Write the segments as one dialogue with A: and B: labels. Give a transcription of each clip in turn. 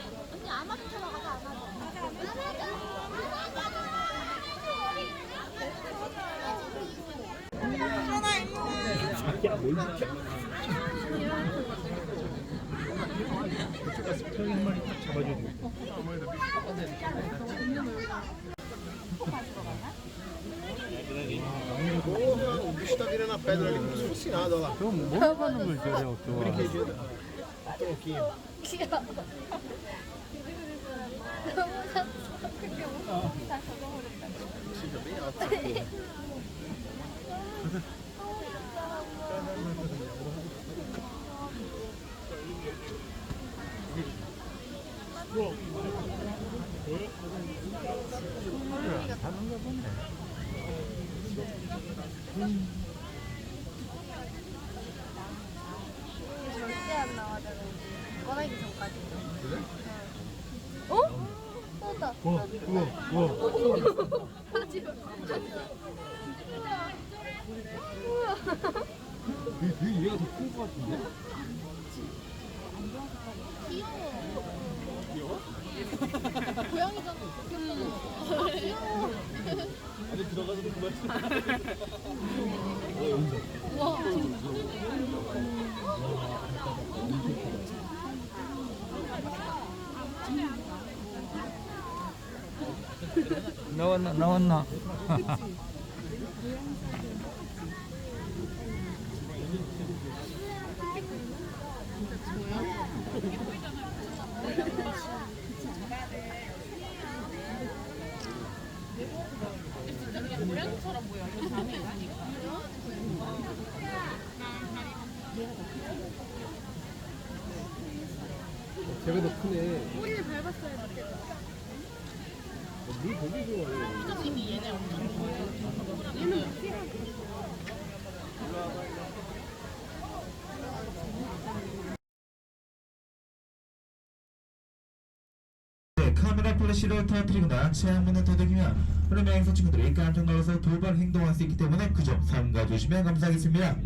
A: 언니 타러 가자.
B: 형이 한 마리 딱 잡아줘야 돼.
C: O bicho tá virando a pedra ali como se fosse nada, olha lá.
B: 뭐 하는 걸 저래요, 또.
C: Brinquedinho. Tronquinho.
A: 귀여워. 너무 샀어. 근데 옷이 다 젖어버린다.
C: Fica bem alto essa porra.
A: 절대 안 나와잖아. 꺼내기 전까지.
C: 그래?
A: 어? 쏟아.
B: 우와, 우와, 우와.
A: 하지 마.
B: 되게 얘가 더 큰 것 같은데?
A: 귀여워. 고양이잖아. 귀여워.
C: 안에 들어가서도 그만.
A: 와.
B: 나왔나, 나왔나.
C: 걔가 더 크네.
A: 꼬리를 밟았어야 돼.
C: 물 되게 좋아해.
D: 네, 카메라 플래시를 터뜨리거나 체한문을 두들기면 그러면 행사 친구들이 깜짝 놀라서 돌발 행동할 수 있기 때문에 그 점 삼가 주시면 감사하겠습니다.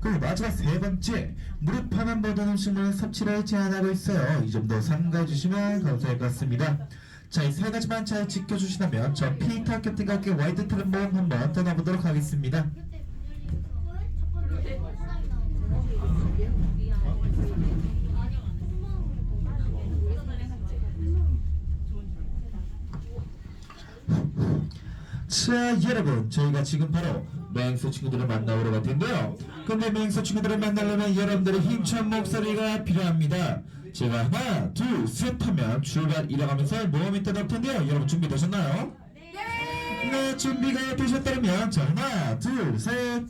D: 그리고 마지막 세 번째 무릎 하나 보던 음식물 섭취를 제한하고 있어요. 이 점도 삼가 주시면 감사할 것 같습니다. 자, 이 세 가지만 잘 지켜주시다면 저 피터 캡틴과 함께 와이드 트램 모험 한번 떠나보도록 하겠습니다. 자 여러분 저희가 지금 바로 맹수 친구들을 만나보러 갈 텐데요. 근데 맹수 친구들을 만나려면 여러분들의 힘찬 목소리가 필요합니다 제가 하나 둘 셋 하면 출발 일어가면서 모험이 떠날 텐데요? 여러분 준비되셨나요? 네. 준비가 되셨다면 자 하나 둘셋.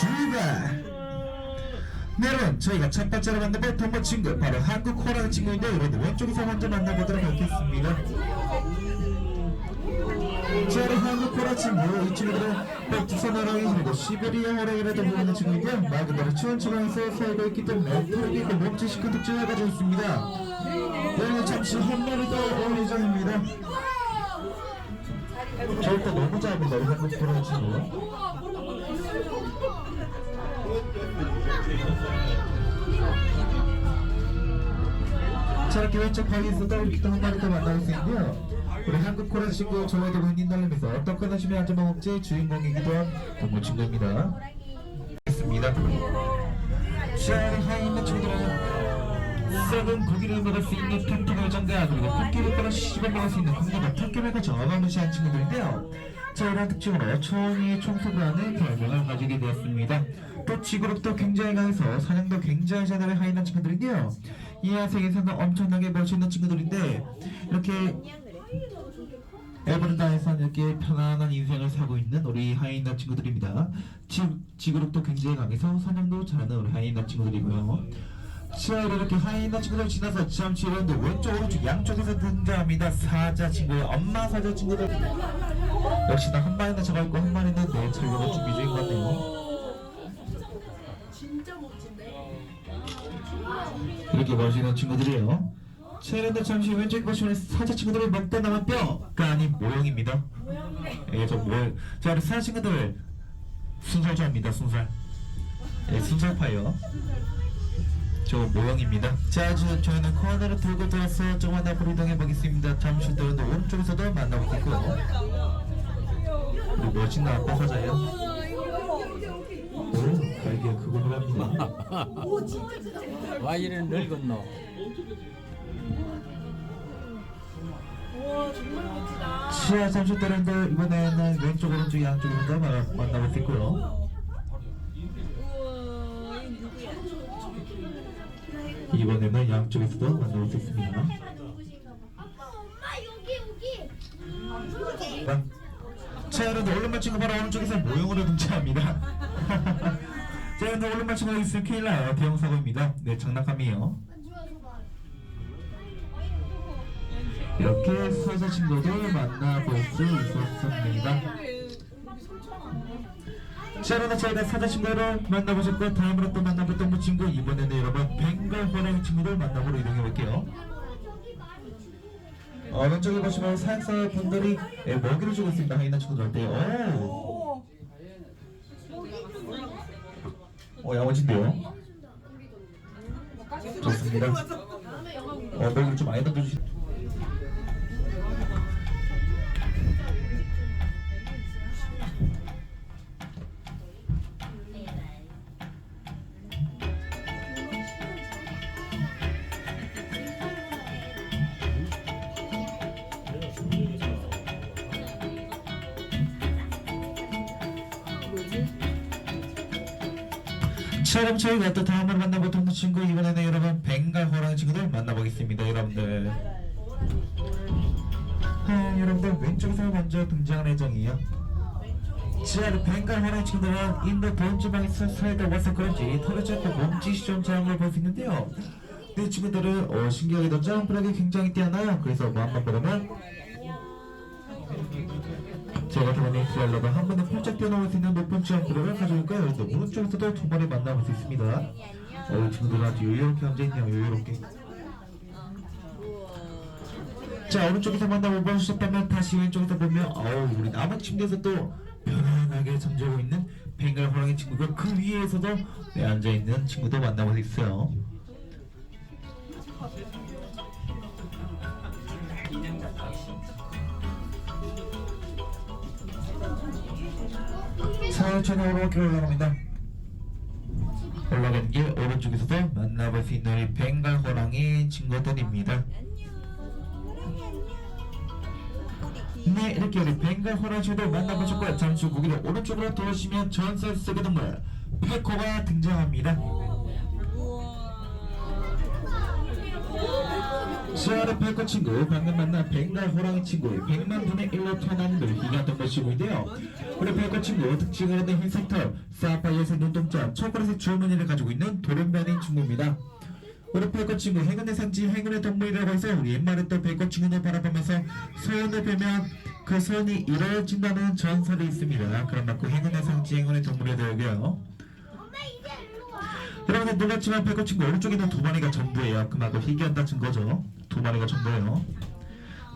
D: 출발. 네 여러분 저희가 첫 번째로 만나볼 동물 친구 바로 한국 호랑이 친구인데 여러분 왼쪽에서 먼저 만나보도록 하겠습니다 제 한국 호라 친구 이 친구들은 백두산 호랑이 그리고 시베리아 호랑이라도 부르는 친구이고요. 말 그대로 추운 지방에서 살고 있기 때문에 털이 있고 몸짓 시큰 특징을 가지고 있습니다. 여러분 잠시 한 마리 더올 예정입니다. 절대 너무 짧은 거 한국 친구 자 이렇게 왼쪽 방에서도 이렇게 또한 마리 더 만나볼 수 있고요 우리 한국 코라 친구 저와도 흔히 날리면서 어떤 하시면 아주 먹지 주인공이기도 한 동물 친구입니다. 있습니다. 썩은 고기를 먹을 수 있는 전가 그리고 토끼를 따라 씹어 먹을 수 있는 공기가 토끼를 저어마무시한 친구들인데요. 자 이런 특징으로 초원이 총수라는 별명을 가지게 되었습니다. 또 지구력도 굉장히 강해서 사냥도 굉장히 잘하는 하이나 친구들인데요. 이 야생에서는 엄청나게 멋있는 친구들인데 이렇게 에버랜드에서는 이렇게 편안한 인생을 살고 있는 우리 하이나 친구들입니다. 지, 지구력도 굉장히 강해서 사냥도 잘하는 우리 하이나 친구들이고요. 자 이렇게 하이나 친구들 지나서 잠시 이런데 왼쪽 오른쪽 양쪽에서 등장합니다. 사자 친구의 엄마 사자 친구들 역시나 한 마리는 저가 있고 한 마리는 내 차려고 준비 중인 것 같네요. 이렇게 멋있는 친구들이에요. 자, 그런데 잠시 왼쪽 보시면 사자 친구들이 먹다 남은 뼈가 아닌 모형입니다. 예, 저 모형. 자, 우리 사자 친구들 순살 좋아합니다. 순살. 예, 순살파요. 저 모형입니다. 자, 저, 저희는 코너를 들고 들어서 조금만 앞으로 이동해 보겠습니다. 잠시 후에 오른쪽에서도 만나보겠고요. 우리 멋진 아빠 사자예요. 오, 갈기가 그걸 합니다.
B: 와이는 늙
D: 시야 잠시 때는데 이번에는 왼쪽 오른쪽 양쪽으로 다 마- 만나볼 수 있고요. 이번에는 양쪽에서도 만나볼 수 있습니다.
A: 엄마 여기 여기.
D: 자, 여러분 얼른 친구 바로 오른쪽에서 모형으로 등장합니다. 자, 여러분 얼른 친구가 있으면 큰일 나요. 대형 사고입니다. 네, 장난감이에요. 이렇게 서서 친구들 만나볼 수 있었습니다. 자, 여러분 저희가 사자 친구를 만나보셨고 다음으로 또 만나볼 동물 친구 이번에는 여러분 벵갈 호랑이 친구들 만나보러 이동해 볼게요. 어, 왼쪽에 보시면 사육사 분들이 예, 먹이를 주고 있습니다. 하이나 친구들한테. 오, 어 야무진데요. 좋습니다. 어, 먹이를 좀 많이 던져주시. 저희가 또 다음으로 동물 친구 이번에는 여러분 벵갈 호랑이 친구들 만나보겠습니다, 여러분들. 아, 여러분들 왼쪽에서 먼저 등장할 예정이에요. 자, 벵갈 호랑이 친구들은 인도 동지방에서 살다 와서 그런지 털을 잡고 몸짓이 좀 잘한 걸 볼 수 있는데요. 이 친구들은 어, 신기하게도 점프력이 굉장히 뛰어나요. 그래서 뭐 한번 보려면 자 같은 경우는 힐러가 한 번에 펄쩍 뛰어나올 수 있는 높은 구도를 가져올까 여기서 오른쪽에서도 두 번에 만나볼 수 있습니다. 어 친구들 아주 여유롭게 앉아있네요. 여유롭게. 자 오른쪽에서 만나고 보셨다면 다시 왼쪽에서 보면 어우 우리 남은 침대에서 또 편안하게 잠자고 있는 뱅글 호랑이 친구가 그 위에서도 네, 앉아있는 친구도 만나볼 수 있어요. 인형 같다 4,500km 올라갑니다. 올라간 길 오른쪽에서도 만나볼 수 있는 우리 벵갈 호랑이 친구들입니다. 네 이렇게 우리 벵갈 호랑이도 만나보셨고 잠시 후 고기를 오른쪽으로 돌아시면 전설 속의 동물 페코가 등장합니다. 시아르 페코 친구 방금 만난 벵갈 호랑이 친구 100만 분의 1로 태어난 물기가 것이고인데요 우리 페코 친구 특징을 하는 흰색 털 사파이어색 눈동자 초콜릿의 주머니를 가지고 있는 돌연변인 친구입니다 우리 페코 친구 행운의 상지 행운의 동물이라고 해서 우리 옛말에 또 페코 친구를 바라보면서 소원을 빌면 그 소원이 이루어진다는 전설이 있습니다 그런 만큼 행운의 상지 행운의
A: 일로 와.
D: 여러분들 놀랐지만 백호 친구 오른쪽에 있는 두 마리가 전부예요. 그만큼 희귀한다 증거죠. 두 마리가 전부예요.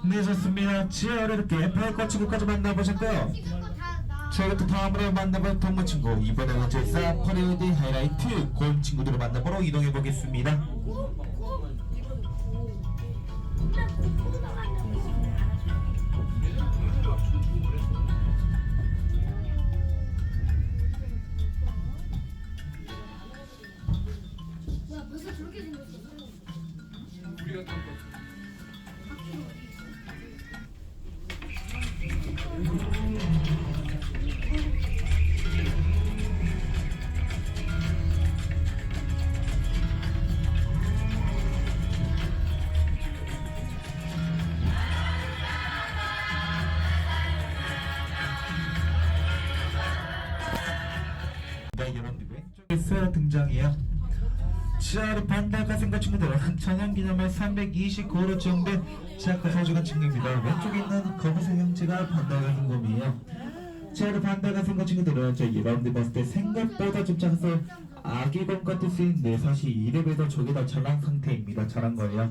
D: 네 좋습니다. 지하 이렇게 백호 친구까지 만나보셨고요. 저희가 또 다음으로 만나볼 동물 친구 이번에는 제 사파리오디 하이라이트 곰 친구들을 만나보러 이동해 보겠습니다.
A: 야 벌써
D: 네, 여러분들 왼쪽에서 등장해요. 지하로 반달가 생각 친구들은 천연기념일 329호로 지정된 시아크 소중한 친구입니다. 왼쪽에 있는 검은색 형체가 반달가 생검이에요. 지하로 반달가 생각 친구들은 저희 여러분들 봤을 때 생각보다 좀 작아서 아기곰 같을 수 있는데 사실 이래봬도 저게 다 자란 상태입니다. 자란 거예요.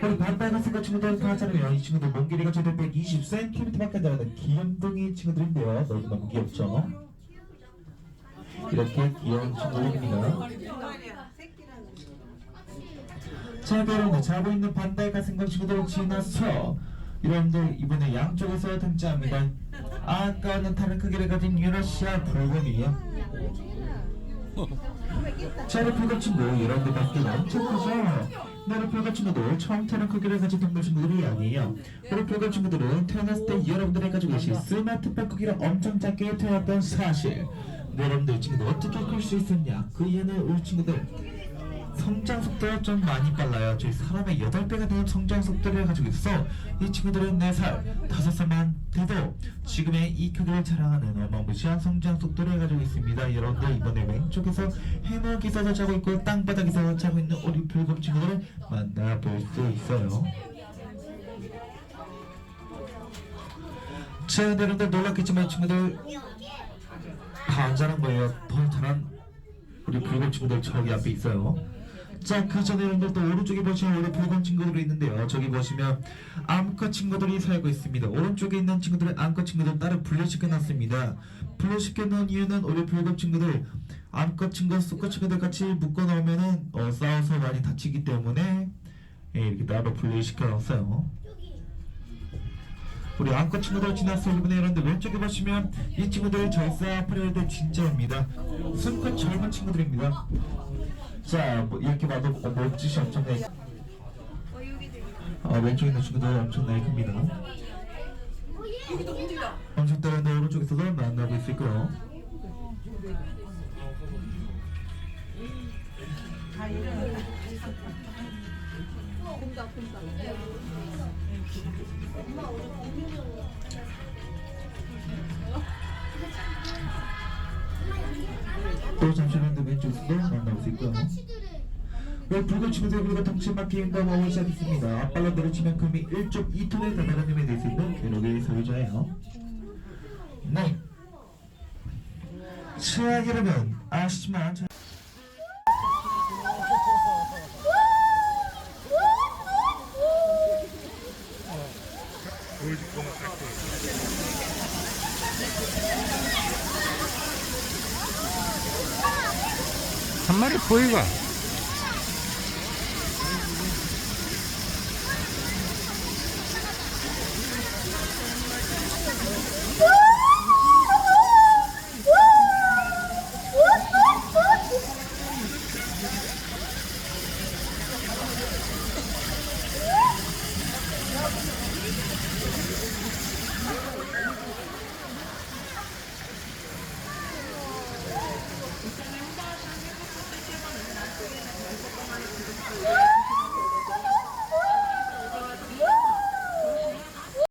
D: 그리고 반달가 생각 친구들은 다 자라면 이 친구들 몸 길이가 최대 120cm밖에 안 되는 귀염둥이 친구들인데요. 너무 너무 귀엽죠? 이렇게 귀여운 친구들입니다. 자 여러분들 자고 있는 가슴과 친구들 지나서 여러분들 이번에 양쪽에서 등장합니다 아까와는 다른 크기를 가진 유러시아 불곰이에요 자를 붉은 친구 여러분들 때 엄청 크죠? 나를 붉은 친구들 처음 태어난 크기를 가진 동물 친구들이 아니에요 우리 붉은 친구들은 태어났을 때 여러분들이 가지고 계신 스마트폰 크기를 엄청 작게 태어났던 사실 여러분들 이 친구들 어떻게 클 수 있었냐 그 이유는 우리 친구들 성장 속도가 좀 많이 빨라요. 저희 사람의 8배가 되는 성장 속도를 가지고 있어 이 친구들은 4살, 5살만 돼도 지금의 이 크기를 자랑하는 어마무시한 성장 속도를 가지고 있습니다. 여러분들 이번에 왼쪽에서 해먹이서서 자고 있고 땅바닥에서 자고 있는 우리 불금 친구들을 만나볼 수 있어요. 자, 여러분들 놀랐겠지만 이 친구들 다안 자란 거예요. 더 잘한 우리 붉은 친구들 저기 앞에 있어요. 자, 그 전에 여러분들 또 오른쪽에 보시면 우리 붉은 친구들이 있는데요. 저기 보시면 암컷 친구들이 살고 있습니다. 오른쪽에 있는 친구들은 암컷 친구들 따로 분리시켜놨습니다. 분리시켜놓은 이유는 우리 붉은 친구들 암컷 친구, 수컷 친구들 같이 묶어놓으면은 어, 싸워서 많이 다치기 때문에 예, 이렇게 따로 분리시켜놨어요. 우리 암컷 친구들 지났어요. 이번에 여러분들 왼쪽에 보시면 이 친구들 절사 프레드 진짜입니다. 순컷 젊은 친구들입니다. 자, 뭐 이렇게 봐도 어, 몸짓이 엄청나게 어, 왼쪽에 있는 친구들 엄청나게 큽니다. 엄청 따른데 오른쪽에서도 만나고 있을 거예요. 또 잠시만 더 왼쪽에서도 만나고 있을 거예요. 왜 붉은 친구들 그리고 덩치 마키인가 먹을 시작했습니다. 앞발로 내려치면 금이 1.2톤에 달하는 힘이 될수 있는 괴력의 소유자예요. 네. 자 여러분 아시지만 저-
B: 한 마리 보이가